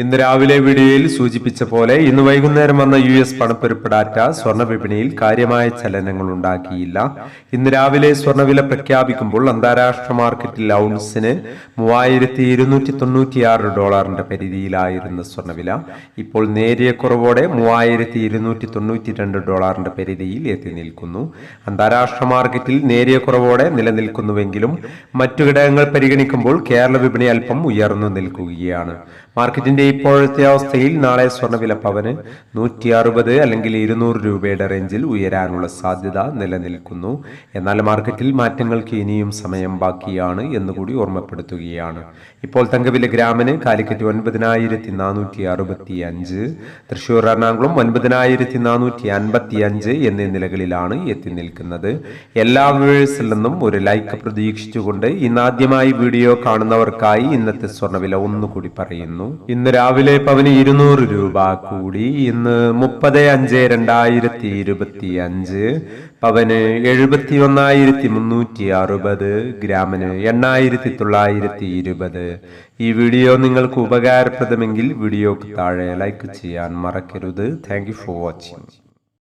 ഇന്ന് രാവിലെ വീഡിയോയിൽ സൂചിപ്പിച്ച പോലെ ഇന്ന് വൈകുന്നേരം വന്ന യു എസ് പണപ്പെരുപ്പ് ഡാറ്റ സ്വർണ വിപണിയിൽ കാര്യമായ ചലനങ്ങൾ ഉണ്ടാക്കിയില്ല. ഇന്ന് രാവിലെ സ്വർണവില പ്രഖ്യാപിക്കുമ്പോൾ അന്താരാഷ്ട്ര മാർക്കറ്റിൽ ഔൺസിന് മൂവായിരത്തി ഇരുന്നൂറ്റി തൊണ്ണൂറ്റിയാറ് ഡോളറിന്റെ പരിധിയിലായിരുന്ന സ്വർണവില. ഇപ്പോൾ നേരിയ കുറവോടെ മൂവായിരത്തി ഇരുന്നൂറ്റി തൊണ്ണൂറ്റി രണ്ട് ഡോളറിന്റെ പരിധിയിൽ എത്തി നിൽക്കുന്നു. അന്താരാഷ്ട്ര മാർക്കറ്റിൽ നേരിയ കുറവോടെ നിലനിൽക്കുന്നുവെങ്കിലും മറ്റു ഘടകങ്ങൾ പരിഗണിക്കുമ്പോൾ കേരള വിപണി അല്പം ഉയർന്നു നിൽക്കുകയാണ്. മാർക്കറ്റിന്റെ ഇപ്പോഴത്തെ അവസ്ഥയിൽ നാളെ സ്വർണവില പവന് നൂറ്റി അറുപത് അല്ലെങ്കിൽ ഇരുന്നൂറ് രൂപയുടെ റേഞ്ചിൽ ഉയരാനുള്ള സാധ്യത നിലനിൽക്കുന്നു. എന്നാൽ മാർക്കറ്റിൽ മാറ്റങ്ങൾക്ക് ഇനിയും സമയം ബാക്കിയാണ് എന്നുകൂടി ഓർമ്മപ്പെടുത്തുകയാണ്. ഇപ്പോൾ തങ്കവില ഗ്രാമിന് കാലിക്കറ്റ് ഒൻപതിനായിരത്തി നാനൂറ്റി അറുപത്തി അഞ്ച് തൃശൂർ എറണാകുളം ഒൻപതിനായിരത്തി നാനൂറ്റി അൻപത്തി അഞ്ച് എന്നീ നിലകളിലാണ് എത്തി നിൽക്കുന്നത്. എല്ലാ വ്യൂവേഴ്സിൽ നിന്നും ഒരു ലൈക്ക് പ്രതീക്ഷിച്ചുകൊണ്ട് ഇന്നാദ്യമായി വീഡിയോ കാണുന്നവർക്കായി ഇന്നത്തെ സ്വർണവില ഒന്നുകൂടി പറയുന്നു. ഇന്ന് രാവിലെ പവന് ഇരുന്നൂറ് രൂപ കൂടി ഇന്ന് മുപ്പത് അഞ്ച് രണ്ടായിരത്തി ഇരുപത്തി അഞ്ച് പവന് എഴുപത്തി ഒന്നായിരത്തി മുന്നൂറ്റി അറുപത് ഗ്രാമിന് എണ്ണായിരത്തി തൊള്ളായിരത്തി ഇരുപത്. ഈ വീഡിയോ നിങ്ങൾക്ക് ഉപകാരപ്രദമെങ്കിൽ വീഡിയോക്ക് താഴെ ലൈക്ക് ചെയ്യാൻ മറക്കരുത്. Thank for watching